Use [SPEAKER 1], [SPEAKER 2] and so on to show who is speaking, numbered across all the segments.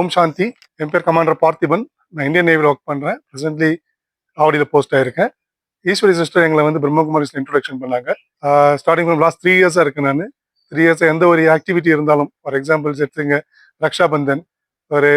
[SPEAKER 1] ஓம் சாந்தி. என் பேர் கமாண்டர் பார்த்திபன். நான் இந்தியன் நேவியில் ஒர்க் பண்ணுறேன் ப்ரெசென்ட்லி ஆவடியில் போஸ்ட் ஆயிருக்கேன். ஈஸ்வரி சிஸ்டர் எங்களை வந்து பிரம்மகுமாரிஸில் இன்ட்ரொடக்ஷன் பண்ணாங்க. ஸ்டார்டிங் ஃப்ரம் லாஸ்ட் த்ரீ இயர்ஸாக இருக்கேன் நான். த்ரீ இயர்ஸ் எந்த ஒரு ஆக்டிவிட்டி இருந்தாலும் ஃபார் எக்ஸாம்பிள்ஸ் எடுத்துங்க ரக்ஷாபந்தன் ஒரு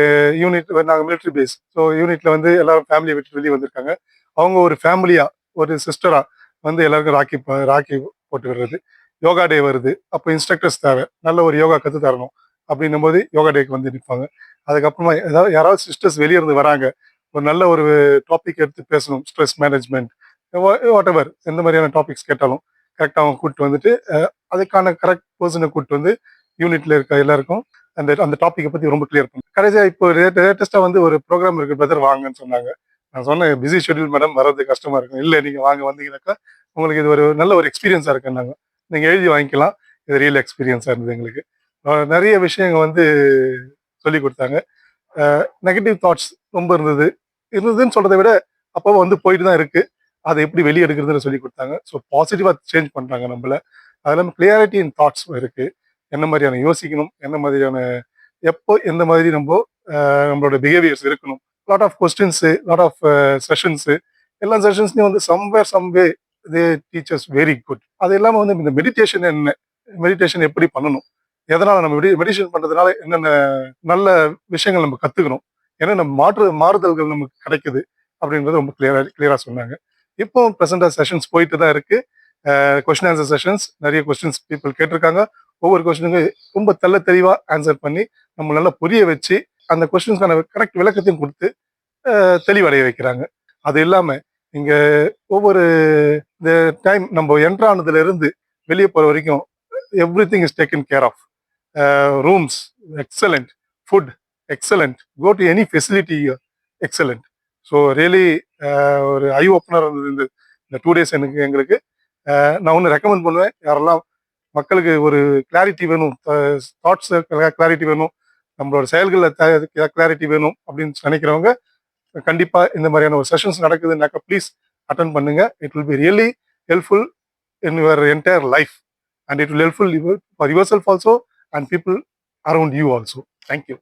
[SPEAKER 1] யூனிட் நாங்கள் மிலிட்ரி பேஸ் ஸோ யூனிட்ல வந்து எல்லாரும் ஃபேமிலியை விட்டு வெளியே வந்திருக்காங்க. அவங்க ஒரு ஃபேமிலியாக ஒரு சிஸ்டராக வந்து எல்லாருக்கும் ராக்கி ராக்கி போட்டு விடுறது. யோகா டே வருது. அப்போ இன்ஸ்ட்ரக்டர்ஸ் தேவை. நல்ல ஒரு யோகா கற்று தரணும். அப்படின்னும் போது யோகா டேக்கு வந்து நிற்பாங்க. அதுக்கப்புறமா ஏதாவது யாராவது சிஸ்டர்ஸ் வெளியே இருந்து வராங்க ஒரு நல்ல ஒரு டாபிக் எடுத்து பேசணும் ஸ்ட்ரெஸ் மேனேஜ்மெண்ட் வாட் எவர் எந்த மாதிரியான டாபிக்ஸ் கேட்டாலும் கரெக்டாக அவங்க கூப்பிட்டு வந்துட்டு அதுக்கான கரெக்ட் பர்சனை கூப்பிட்டு வந்து யூனிட்ல இருக்க எல்லாருக்கும் அந்த அந்த டாப்பிக்கை பத்தி ரொம்ப கிளியர் பண்ணும் கடைசியாக இப்போ லேட்டஸ்ட்டாக வந்து ஒரு ப்ரோக்ராம் இருக்கு பிரதர் வாங்கன்னு சொன்னாங்க. நான் சொன்னேன் பிஸி ஷெட்யூல் மேடம் வர்றது கஷ்டமா இருக்கும். இல்லை நீங்க வாங்க வந்தீங்கன்னாக்கா உங்களுக்கு இது ஒரு நல்ல ஒரு எக்ஸ்பீரியன்ஸாக இருக்குன்னாங்க. நீங்க எழுதி வாங்கிக்கலாம் இது ரியல் எக்ஸ்பீரியன்ஸாக இருந்தது எங்களுக்கு. நிறைய விஷயங்கள் வந்து சொல்லி கொடுத்தாங்க. நெகட்டிவ் தாட்ஸ் ரொம்ப இருந்தது. இருந்ததுன்னு சொல்றதை விட அப்போ வந்து போயிட்டு தான் இருக்கு. அதை எப்படி வெளியே எடுக்கிறதுன்னு சொல்லி கொடுத்தாங்க ஸோ பாசிட்டிவாக சேஞ்ச் பண்ணுறாங்க நம்மள. அது இல்லாமல் கிளியாரிட்டி இன் தாட்ஸ் இருக்கு. என்ன மாதிரியான யோசிக்கணும்? என்ன மாதிரியான எப்போ எந்த மாதிரி நம்ம நம்மளோட பிஹேவியர்ஸ் இருக்கணும்? Lot of questions lot of sessions எல்லா செஷன்ஸ்லையும் வந்து somewhere someway they teachers very good அது இல்லாமல் வந்து இந்த மெடிடேஷன் என்ன? மெடிடேஷன் எப்படி பண்ணணும்? எதனால நம்ம மெடிடேஷன் பண்றதுனால என்னென்ன நல்ல விஷயங்கள் நம்ம கத்துக்கணும் என்னென்ன மாற்று மாறுதல்கள் நமக்கு கிடைக்குது அப்படின்றது ரொம்ப கிளியரா கிளியரா சொன்னாங்க. இப்போ ப்ரெசென்டா செஷன்ஸ் போயிட்டு தான் இருக்கு. கொஸ்டின் ஆன்சர் செஷன்ஸ் நிறைய கொஸ்டின்ஸ் பீப்புள் கேட்டிருக்காங்க. ஒவ்வொரு கொஸ்டினுக்கு ரொம்ப தெள்ள தெளிவா ஆன்சர் பண்ணி நம்ம நல்லா புரிய வச்சு அந்த கொஸ்டின்ஸ்க்கான கரெக்ட் விளக்கத்தையும் கொடுத்து தெளிவடைய வைக்கிறாங்க. அது இல்லாம இங்க ஒவ்வொரு இந்த டைம் நம்ம என்ட்ரானதுலேருந்து இருந்து வெளியே போற வரைக்கும் everything is taken care of rooms excellent food excellent go to any facility excellent so really ஒரு ஐ ஓப்பனர் இருந்தது இந்த இந்த டூ டேஸ் எனக்கு எங்களுக்கு. Uh, நான் ஒன்று ரெக்கமெண்ட் பண்ணுவேன். யாரெல்லாம் மக்களுக்கு ஒரு கிளாரிட்டி வேணும் தாட்ஸ் கிளாரிட்டி வேணும் நம்மளோட செயல்களில் கிளாரிட்டி வேணும் அப்படின்னு நினைக்கிறவங்க கண்டிப்பாக இந்த மாதிரியான ஒரு செஷன்ஸ் நடக்குதுன்னாக்கா ப்ளீஸ் அட்டன் பண்ணுங்க. It will be really helpful in your entire life and it will helpful for yourself also and people around you also thank you